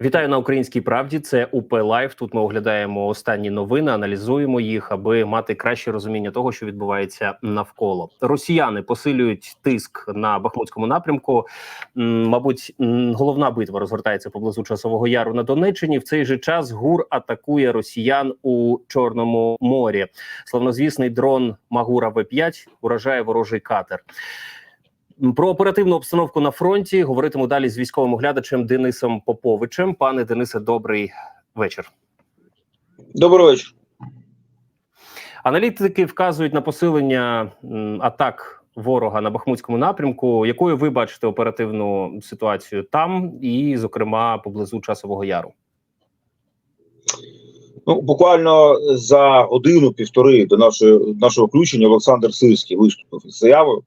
Вітаю на українській правді. Це УП Лайф. Тут ми оглядаємо останні новини, аналізуємо їх, аби мати краще розуміння того, що відбувається навколо. Росіяни посилюють тиск на Бахмутському напрямку. Мабуть, головна битва розгортається поблизу часового яру на Донеччині. В цей же час ГУР атакує росіян у Чорному морі. Славнозвісний дрон Магура В5 уражає ворожий катер. Про оперативну обстановку на фронті говоритиму далі з військовим оглядачем Денисом Поповичем. Пане Денисе, добрий вечір. Добрий вечір. Аналітики вказують на посилення атак ворога на Бахмутському напрямку. Якою ви бачите оперативну ситуацію там, і, зокрема, поблизу часового яру? Ну, буквально за годину-півтори до нашої, нашого включення Олександр Сирський виступив із заявою,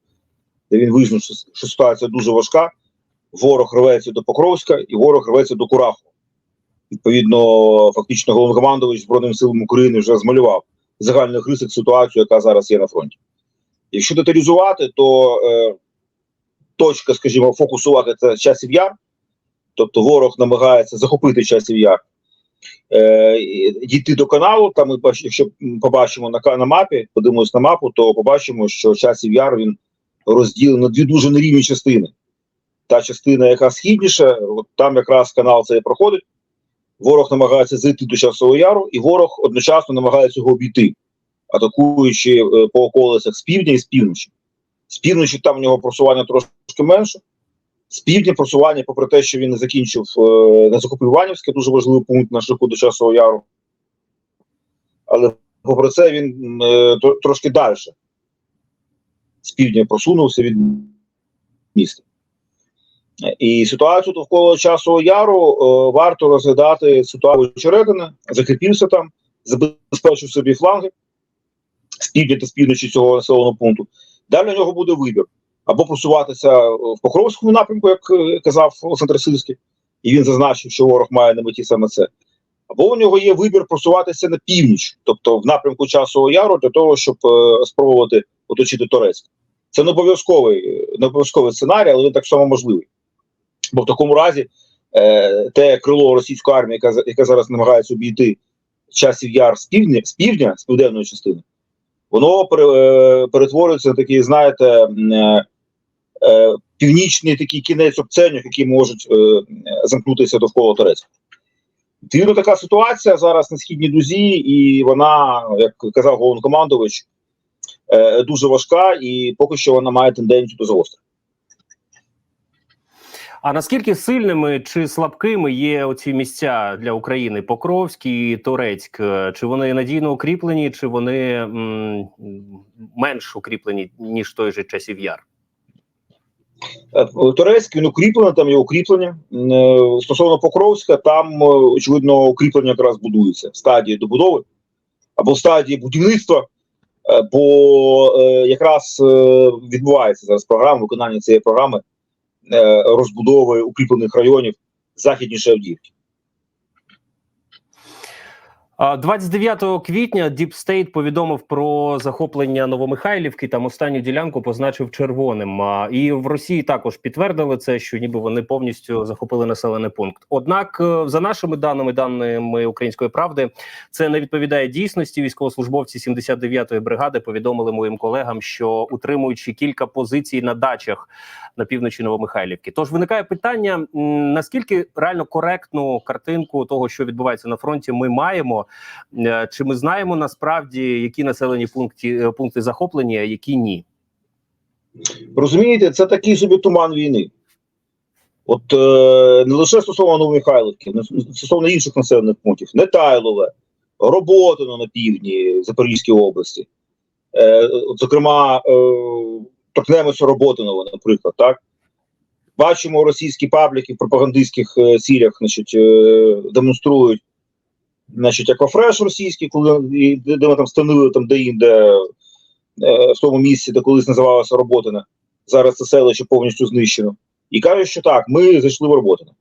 де він визнав, що, ситуація дуже важка. Ворог рветься до Покровська і ворог рветься до Кураху. Відповідно, фактично, головнокомандувач Збройним силам України вже змалював загальних рисок ситуацію, яка зараз є на фронті. Якщо деталізувати, то е, точка, скажімо, фокусувати це часів яр, тобто ворог намагається захопити часів яр. Е, дійти до каналу. Там ми якщо побачимо на, на мапі, подивимось на мапу, то побачимо, що часів яр він розділений на дві дуже нерівні частини. Та частина, яка східніша, от там якраз канал цей проходить. Ворог намагається зайти до часового яру, і ворог одночасно намагається його обійти, атакуючи е, по околицях з півдня і з півночі. З півночі там в нього просування трошки менше. З півдня просування, попри те, що він не закінчив, е, не захопив Іванівське, дуже важливий пункт на шляху до часового яру. Але попри це він е, трошки далі. З півдня просунувся від міста. Е, І ситуацію довкола часового яру е, варто розглядати ситуацію Чередина, закріпився там, забезпечив собі фланги з півдня та з півночі цього населеного пункту. Далі у нього буде вибір або просуватися в Покровському напрямку, як е, казав Олександр Сильський, і він зазначив, що ворог має на меті саме це. Або у нього є вибір просуватися на північ, тобто в напрямку часового яру, для того, щоб е, спробувати оточити Торецьк. Це не обов'язковий, е, не обов'язковий сценарій, але він так само можливий. Бо в такому разі е, те крило російської армії, яка, яка зараз намагається обійти часів яр з півдня, з півдня, з південної частини, воно пере, е, перетворюється на такий, знаєте, е, е, північний такий кінець обценюк, які можуть е, замкнутися довкола Турецька. Відповідно, така ситуація зараз на східній дузі, і вона, як казав головнокомандувач, е, дуже важка, і поки що вона має тенденцію до загострення. А наскільки сильними чи слабкими є оці місця для України Покровськ і Торецьк? Е, Чи вони надійно укріплені, чи вони м, менш укріплені ніж той же часів яр? Е, Турецьк він укріплений, там є укріплення. Е, Стосовно Покровська, там е, очевидно укріплення якраз будується в стадії добудови або в стадії будівництва, бо якраз відбувається зараз програма виконання цієї програми розбудови укріплених районів західніше Авдіївки. А 29 квітня Deep State повідомив про захоплення Новомихайлівки. Там останню ділянку позначив червоним. І в Росії також підтвердили це, що ніби вони повністю захопили населений пункт. Однак, е, за нашими даними, даними української правди, це не відповідає дійсності. Військовослужбовці 79-ї бригади повідомили моїм колегам, що утримуючи кілька позицій на дачах на півночі Новомихайлівки. Тож виникає питання: наскільки реально коректну картинку того, що відбувається на фронті, ми маємо. Е, Чи ми знаємо насправді, які населені пункти, е, пункти захоплені, а які ні? Розумієте, це такий собі туман війни. От е, не лише стосовно Новомихайлівки, стосовно інших населених пунктів, Нетайлове, Роботино на півдні Запорізької області. Е, от, зокрема, е, торкнемося Роботиного, наприклад, так. Бачимо російські пабліки в пропагандистських е, цілях, значить, е, демонструють значить, екофреш російський, коли де, де ми там становили там де-інде е, в тому місці, де колись називалося Роботине. Зараз це селище повністю знищено. І кажуть, що так, ми зайшли в Роботине,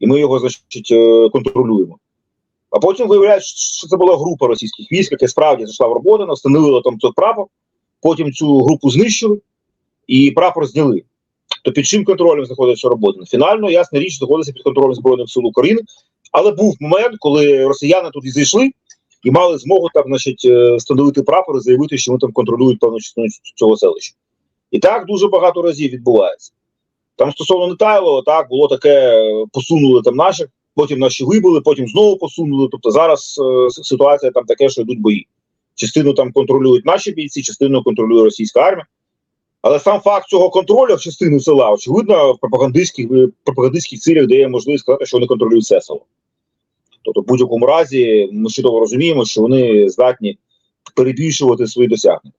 і ми його значить, е, контролюємо. А потім виявляється, що це була група російських військ, яка справді зайшла в Роботине, встановила там той прапор, потім цю групу знищили і прапор зняли. То під чим контролем знаходиться Роботине? Фінально, ясна річ, знаходиться під контролем Збройних сил України, Але був момент, коли росіяни тут і зайшли і мали змогу там, значить, е, встановити прапор і заявити, що вони там контролюють певну частину цього селища. І так дуже багато разів відбувається. Там стосовно Нетайлова, так було таке, посунули там наших, потім наші вибили, потім знову посунули. Тобто зараз е, ситуація там таке, що йдуть бої. Частину там контролюють наші бійці, частину контролює російська армія. Але сам факт цього контролю в частину села, очевидно, в пропагандистських, в пропагандистських цілях дає можливість сказати, що вони контролюють все село. Тобто, в будь-якому разі, ми чудово розуміємо, що вони здатні перебільшувати свої досягнення.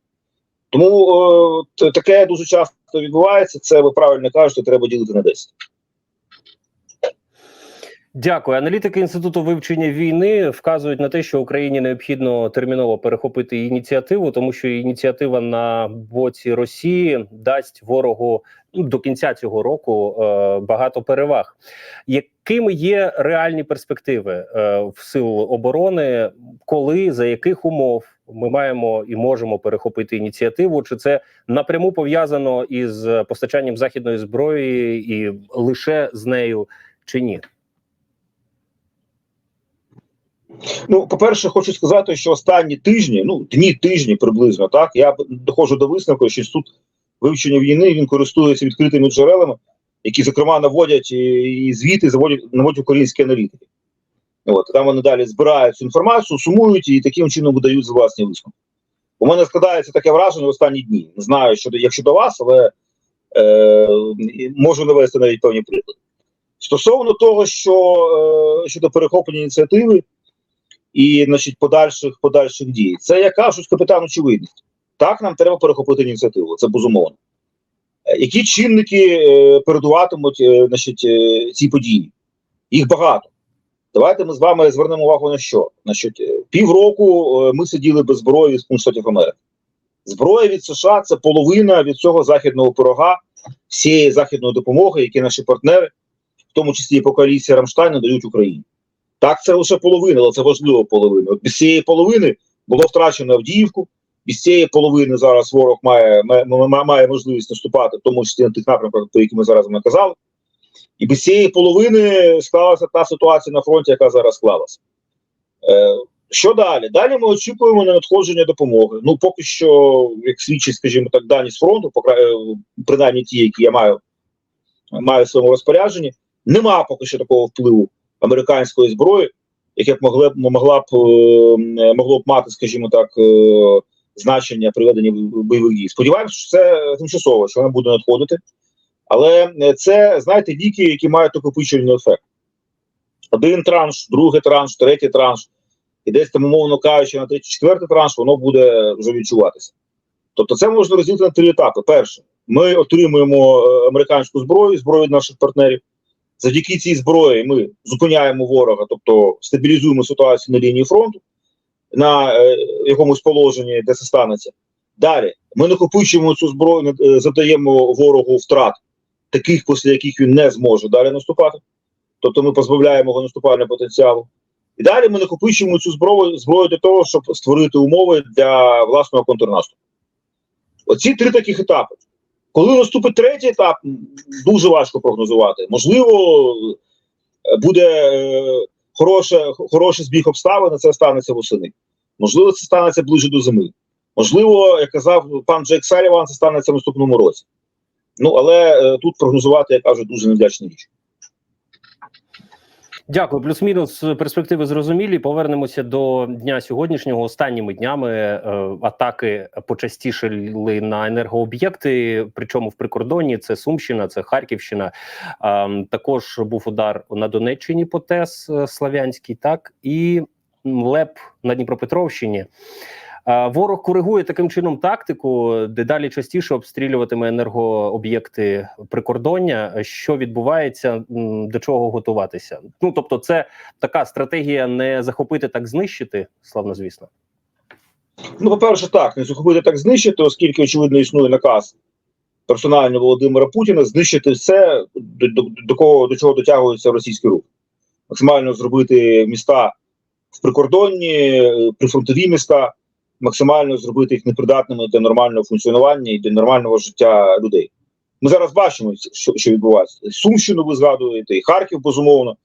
Тому е, таке дуже часто відбувається. Це ви правильно кажете, треба ділити на 10. Дякую. Аналітики інституту вивчення війни вказують на те, що Україні необхідно терміново перехопити ініціативу, тому що ініціатива на боці Росії дасть ворогу ну, до кінця цього року е, багато переваг. Якими є реальні перспективи е, в сил оборони, коли за яких умов ми маємо і можемо перехопити ініціативу? Чи це напряму пов'язано із постачанням західної зброї і лише з нею, чи ні? Ну, по-перше, хочу сказати, що останні тижні, ну дні тижні приблизно, так я доходжу до висновку, що інститут вивчення війни він користується відкритими джерелами, які зокрема наводять і, і звіти, заводять наводять українські аналітики. От там вони далі збирають цю інформацію, сумують і таким чином видають за власні висновки. У мене складається таке враження в останні дні. Не знаю, що до- вас, але е, можу навести навіть певні приклади. Стосовно того, що е, щодо перехоплення ініціативи і значить, подальших подальших дій. Це я кажу капітан очевидність. Так, нам треба перехопити ініціативу, це безумовно. Е, Які чинники е, передуватимуть е, значить, цій події? Їх багато. Давайте ми з вами звернемо увагу на що. Значить, півроку ми сиділи без зброї з Штатів Америки. Зброя від США це половина від цього західного пирога, всієї західної допомоги, які наші партнери, в тому числі і по коаліції Рамштайн, надають Україні. Так, це лише половина, але це важлива половина. От без цієї половини було втрачено Авдіївку. Без цієї половини зараз ворог має, має, має можливість наступати, в тому числі на тих напрямках, про які ми зараз ми казали. І без цієї половини склалася та ситуація на фронті, яка зараз склалася. Е, що далі? Далі ми очікуємо на надходження допомоги. Ну, поки що, як свідчить, скажімо так, дані з фронту, е, принаймні ті, які я маю, маю в своєму розпорядженні, нема поки що такого впливу американської зброї, яке б могла б могла б е, могло б мати, скажімо так, е, значення при веденні бойових дій. Сподіваємося, що це тимчасово, що вона буде надходити. Але е, це, знаєте, ліки, які мають накопичувальний ефект. Один транш, другий транш, третій транш, і десь там, умовно кажучи, на третій, четвертий транш, воно буде вже відчуватися. Тобто, це можна розділити на три етапи. Перше, ми отримуємо американську зброю, зброю від наших партнерів. Завдяки цій зброї ми зупиняємо ворога, тобто стабілізуємо ситуацію на лінії фронту на е, якомусь положенні, де це станеться. Далі ми накопичуємо цю зброю, е, завдаємо ворогу втрат, таких, після яких він не зможе далі наступати. Тобто ми позбавляємо його наступального потенціалу. І далі ми накопичуємо цю зброю зброю для того, щоб створити умови для власного контрнаступу. Оці три таких етапи. Коли наступить третій етап, дуже важко прогнозувати. Можливо, е, буде е, хороше, хороший збіг обставин, це станеться восени. Можливо, це станеться ближче до зими. Можливо, як казав пан Джек Саліван, це станеться в наступному році. Ну але е, тут прогнозувати, я кажу, дуже невдячна річ. Дякую. Плюс-мінус перспективи зрозумілі. Повернемося до дня сьогоднішнього. Останніми днями е, атаки почастішили на енергооб'єкти. Причому в прикордонні це Сумщина, це Харківщина. Е, також був удар на Донеччині по ТЕС е, Славянський, так і ЛЕП на Дніпропетровщині. Е, Ворог коригує таким чином тактику, дедалі частіше обстрілюватиме енергооб'єкти прикордоння. Що відбувається, до чого готуватися? Ну тобто, це така стратегія не захопити, так знищити, славно звісно. Ну, по-перше, так, не захопити так знищити, оскільки, очевидно, існує наказ персонально Володимира Путіна знищити все, до, до, до кого до чого дотягується російський рух. Максимально зробити міста в прикордонні, е, прифронтові міста, максимально зробити їх непридатними для нормального функціонування і для нормального життя людей. Ми зараз бачимо, що, що відбувається. Сумщину ви згадуєте, і Харків, безумовно.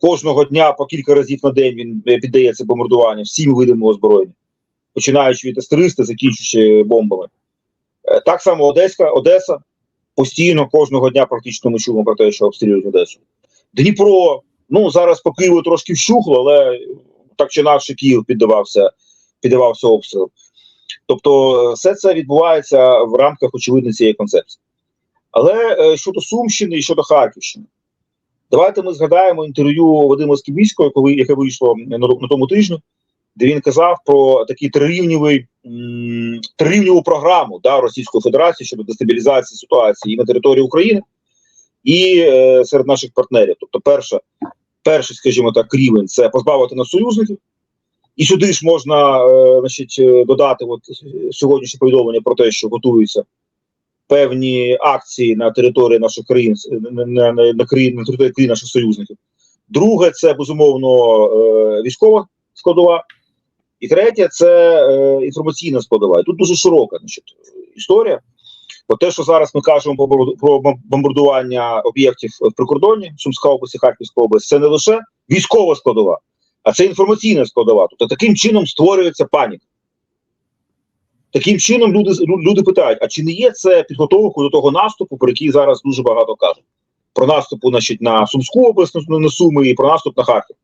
Кожного дня по кілька разів на день він е, піддається бомбардуванню всім видами озброєння, починаючи від С-300, закінчуючи бомбами. Е, Так само Одеська, Одеса. Постійно кожного дня практично ми чуємо про те, що обстрілюють Одесу. Дніпро, ну зараз по Києву трошки вщухло, але так чи інакше Київ піддавався, піддавався обстрілу. Тобто, е, все це відбувається в рамках очевидно цієї концепції. Але е, щодо Сумщини і щодо Харківщини, давайте ми згадаємо інтерв'ю Вадима Скібіського, коли яке вийшло на, тому тижні, де він казав про такий трирівневий м, трирівневу програму да, Російської Федерації щодо дестабілізації ситуації і на території України, і е, серед наших партнерів. Тобто, перша, перший, скажімо так, рівень це позбавити нас союзників. І сюди ж можна е, значить, е, додати от, е, сьогоднішнє повідомлення про те, що готуються певні акції на території наших країн, на, на, на, на, на території країн наших союзників. Друге, це безумовно е, військова складова. І третє це е, інформаційна складова. І тут дуже широка значить, історія. Бо те, що зараз ми кажемо про бомбарду- бомбардування об'єктів в прикордонні, Сумська область і Харківська область, це не лише військова складова, а це інформаційна складова. Тобто таким чином створюється паніка. Таким чином люди, люди питають: а чи не є це підготовкою до того наступу, про який зараз дуже багато кажуть? Про наступу значить, на Сумську область, на, Суми і про наступ на Харків.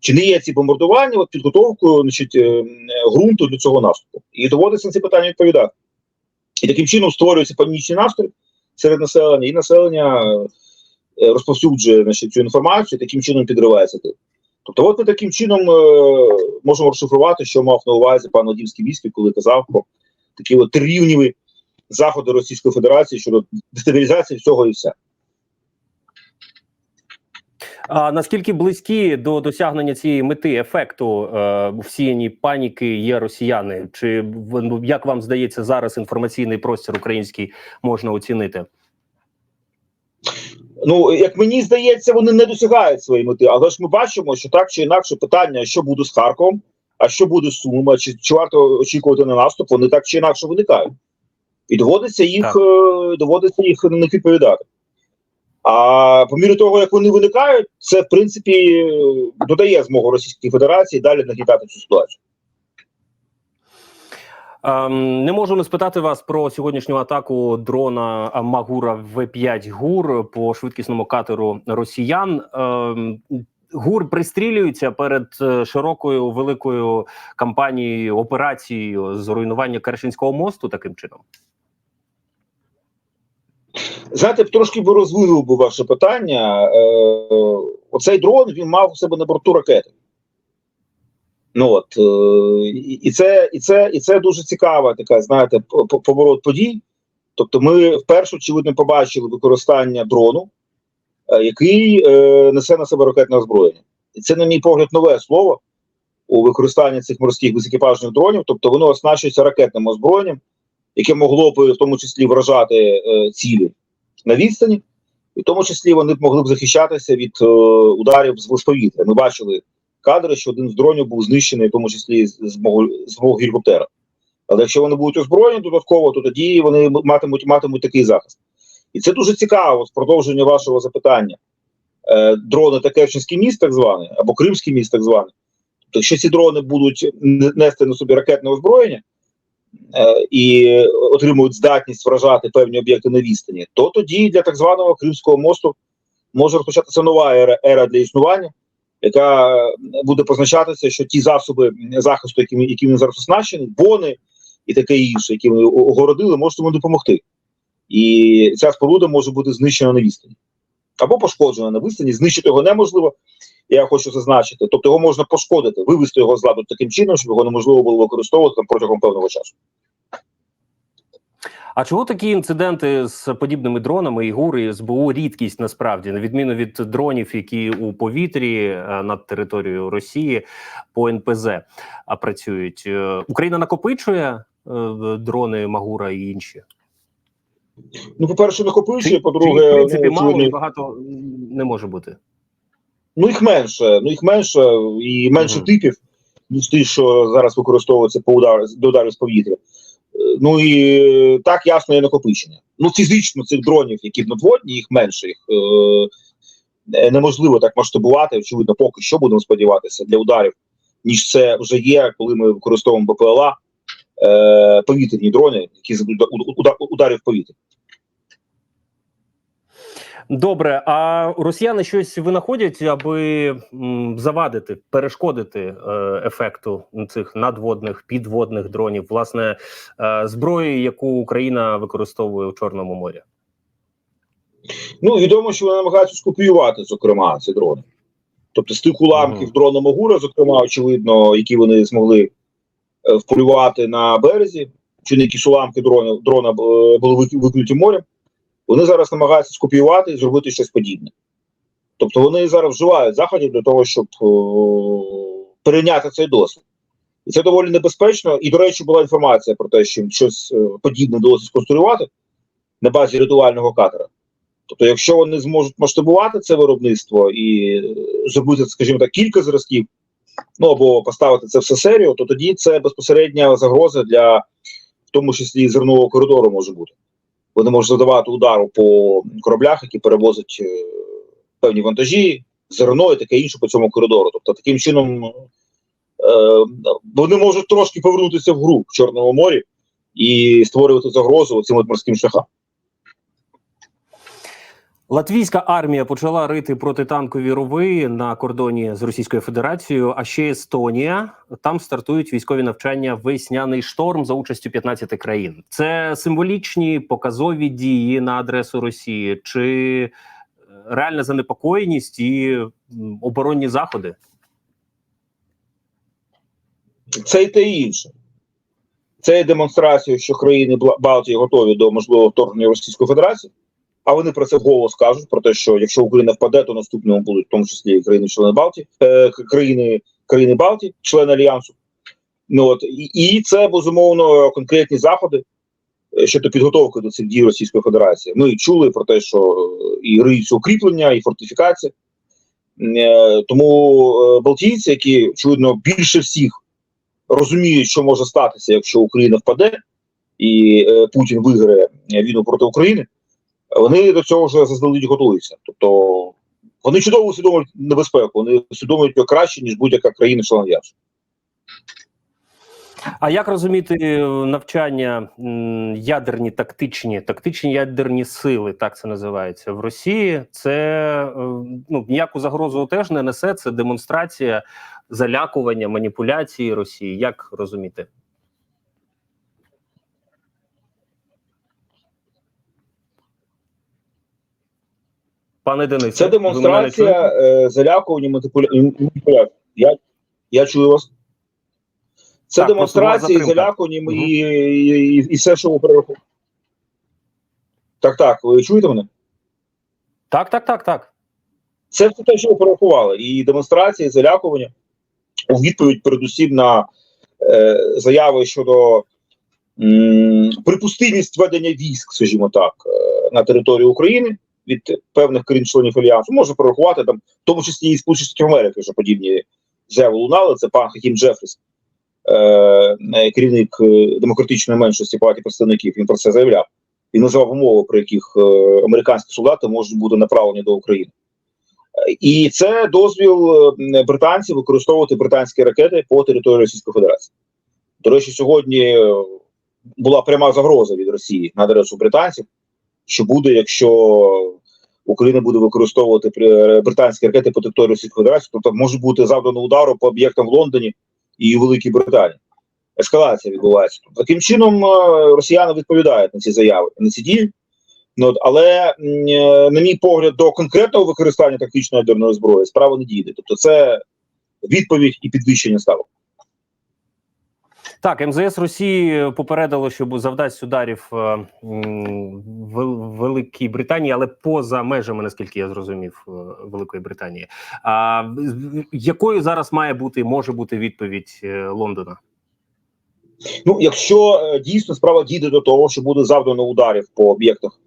Чи не є ці бомбардування от, підготовкою значить, е, ґрунту для цього наступу? І доводиться на ці питання відповідати. І таким чином створюється панічний настрій серед населення, і населення е, розповсюджує значить, цю інформацію, таким чином підривається. Тобто, от ми таким чином е, можемо розшифрувати, що мав на увазі пан Вадімський міський, коли казав про такі от трирівневі заходи Російської Федерації щодо дестабілізації всього і вся. А наскільки близькі до досягнення цієї мети ефекту е, всіяні паніки є росіяни? Чи ну, як вам здається зараз інформаційний простір український можна оцінити? Ну, як мені здається, вони не досягають своєї мети, але ж ми бачимо, що так чи інакше питання, що буде з Харковом, а що буде з Сумом, а чи, чи варто очікувати на наступ, вони так чи інакше виникають. І доводиться їх, Так. е, доводиться їх на них відповідати. А по мірі того, як вони виникають, це в принципі е, додає змогу Російській Федерації далі нагнітати цю ситуацію. Ем, не можу не спитати вас про сьогоднішню атаку дрона Магура В5 ГУР по швидкісному катеру росіян. Ем, ГУР пристрілюється перед е, широкою великою кампанією операцією з руйнування Кершинського мосту таким чином. Знаєте, трошки би розвинув би ваше питання. Е, оцей дрон він мав у себе на борту ракети. Ну от е, і це, і це, і це дуже цікава така, знаєте, по- по- поворот подій. Тобто, ми вперше очевидно побачили використання дрону, е, який е, несе на себе ракетне озброєння. І це, на мій погляд, нове слово у використанні цих морських безекіпажних дронів. Тобто, воно оснащується ракетним озброєнням, яке могло б в тому числі вражати е, цілі на відстані, і в тому числі вони б могли б захищатися від е, ударів з повітря. Ми бачили кадри, що один з дронів був знищений, в тому числі з, мого, з мого гелікоптера. Але якщо вони будуть озброєні додатково, то тоді вони матимуть, матимуть такий захист. І це дуже цікаво з продовження вашого запитання. Е, дрони та Керченський міст, так званий, або Кримський міст, так званий. Тобто, якщо ці дрони будуть нести на собі ракетне озброєння, е, і отримують здатність вражати певні об'єкти на відстані, то тоді для так званого Кримського мосту може розпочатися нова ера, ера для існування, яка буде позначатися, що ті засоби захисту, якими, якими він зараз оснащений, бони і таке інше, які о- огородили, можуть йому допомогти. І ця споруда може бути знищена на відстані. Або пошкоджена на відстані, знищити його неможливо, я хочу зазначити. Тобто його можна пошкодити, вивести його з ладу таким чином, щоб його неможливо було використовувати протягом певного часу. А чого такі інциденти з подібними дронами і ГУР і СБУ рідкість насправді, на відміну від дронів, які у повітрі е, над територією Росії по НПЗ працюють? Е, Україна накопичує е, дрони Магура і інші? Ну, по-перше, накопичує, Чи, чи їх, по-друге, в принципі ну, мало і багато не може бути? ну їх менше, ну їх менше і менше Мгм. типів, ніж ті, що зараз використовуються по удару до ударів з повітря. Ну і так ясно є накопичення. Ну, фізично цих дронів, які надводні, їх менше, їх е, е, неможливо так масштабувати, очевидно, поки що будемо сподіватися для ударів, ніж це вже є, коли ми використовуємо БПЛА е, повітряні дрони, які удар- ударів повітря. Добре, а росіяни щось винаходять, аби завадити, перешкодити е, ефекту цих надводних підводних дронів, власне, е, зброї, яку Україна використовує у Чорному морі. Ну відомо, що вони намагаються скопіювати, зокрема, ці дрони. Тобто з тих уламків Мгм. дрона Могура, зокрема, очевидно, які вони змогли е, вполювати на березі, чи не якісь уламки дрона, дрона були вик- викинуті морем, вони зараз намагаються скопіювати і зробити щось подібне. Тобто вони зараз вживають заходів для того, щоб е, перейняти цей досвід. І це доволі небезпечно. І, до речі, була інформація про те, що їм щось е, подібне вдалося сконструювати на базі рятувального катера. Тобто, якщо вони зможуть масштабувати це виробництво і е, зробити, скажімо так, кілька зразків, ну або поставити це все серію, то тоді це безпосередня загроза для, в тому числі, зернового коридору може бути. Вони можуть задавати удару по кораблях, які перевозять е, певні вантажі, зерно і таке інше по цьому коридору. Тобто, таким чином е, вони можуть трошки повернутися в гру в Чорному морі і створювати загрозу цим морським шляхам. Латвійська армія почала рити протитанкові рови на кордоні з Російською Федерацією. А ще Естонія там стартують військові навчання весняний шторм за участю 15 країн. Це символічні показові дії на адресу Росії чи е, реальна занепокоєність і оборонні заходи. Це і те інше. Це є демонстрація, що країни Балтії готові до можливого вторгнення Російської Федерації, а вони про це вголос кажуть, про те, що якщо Україна впаде, то наступними будуть в тому числі країни-члени Балтії, е, країни, країни Балтії, члени Альянсу. Ну, от, і, і це безумовно конкретні заходи е, щодо підготовки до цих дій Російської Федерації. Ми чули про те, що е, і риються укріплення, і фортифікація. Е, Тому е, Балтійці, які очевидно більше всіх розуміють, що може статися, якщо Україна впаде і е, Путін виграє війну проти України, вони до цього вже заздалегідь готуються. Тобто вони чудово усвідомлюють небезпеку, вони усвідомлюють його краще, ніж будь-яка країна член Альянсу. А як розуміти е, навчання ядерні тактичні, тактичні ядерні сили, так це називається в Росії? Це е, ну ніяку загрозу теж не несе. Це демонстрація залякування, маніпуляції Росії. Як розуміти? Пане Денисе, Це демонстрація е, залякування маніпуля... маніпуляцій. Я, я чую вас. Це Так, демонстрації, залякування Мгм. і, і, і, все, що ви перерахували. Так, так, ви чуєте мене? Так, так, так, так. Це все те, що ви порахували. І демонстрації, і залякування у відповідь передусім на е, заяви щодо м, припустимість ведення військ, скажімо так, е, на територію України від певних країн-членів Альянсу. Можу порахувати там, в тому числі і Сполучені Штати Америки, вже подібні заяви лунали. Це пан Хакім Джефріс, е, керівник е, демократичної меншості палаті представників. Він про це заявляв. Він назвав умови, при яких е, американські солдати можуть бути направлені до України. І це дозвіл е, британців використовувати британські ракети по території Російської Федерації. До речі, сьогодні була пряма загроза від Росії на адресу британців, що буде, якщо Україна буде використовувати британські ракети по території Російської Федерації, тобто може бути завдано удару по об'єктам в Лондоні і Великій Британії. Ескалація відбувається. Таким чином, е, росіяни відповідають на ці заяви, на ці дії. Ну, але, е, на мій погляд, до конкретного використання тактичної ядерної зброї справа не дійде. Тобто, це відповідь і підвищення ставок. Так, МЗС Росії попередило, що завдасть ударів е, Великій Британії, але поза межами, наскільки я зрозумів, е, Великої Британії. А якою зараз має бути може бути відповідь е, Лондона? Ну, якщо дійсно справа дійде до того, що буде завдано ударів по об'єктах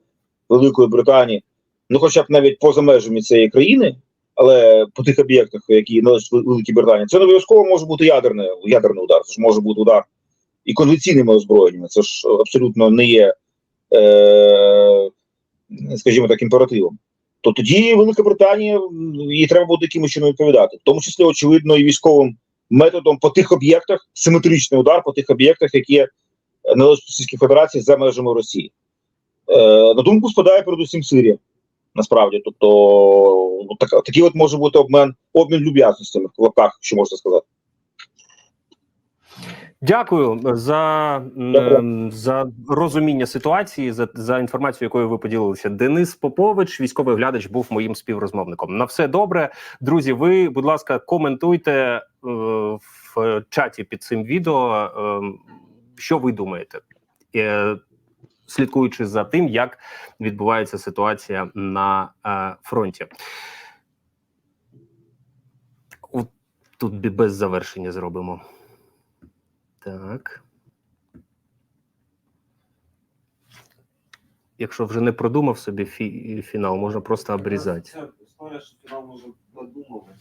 Великої Британії, ну хоча б навіть поза межами цієї країни, але по тих об'єктах, які належать Вел- Великій Британії, це не обов'язково може бути ядерний, ядерний удар. Це ж може бути удар і конвенційними озброєннями. Це ж абсолютно не є, е, скажімо так, імперативом. то тоді Велика Британія їй треба буде якимось чином відповідати, в тому числі очевидно і військовим методом по тих об'єктах, симетричний удар по тих об'єктах, які е, належать Російській Федерації за межами Росії. Е, на думку спадає передусім Сирія. Насправді, тобто ну, так, такий от може бути обмін обмін люб'язностями в лапках, що можна сказати. Дякую за, Дякую. за розуміння ситуації, за, за інформацію, якою ви поділилися. Денис Попович, військовий глядач, був моїм співрозмовником. На все добре, друзі. Ви, будь ласка, коментуйте е, в чаті під цим відео, е, що ви думаєте, е, слідкуючи за тим, як відбувається ситуація на е, фронті. От Тут без завершення зробимо. Так. Якщо вже не продумав собі фі- фінал, можна просто обрізати. Ця історія, що фінал може надумувати.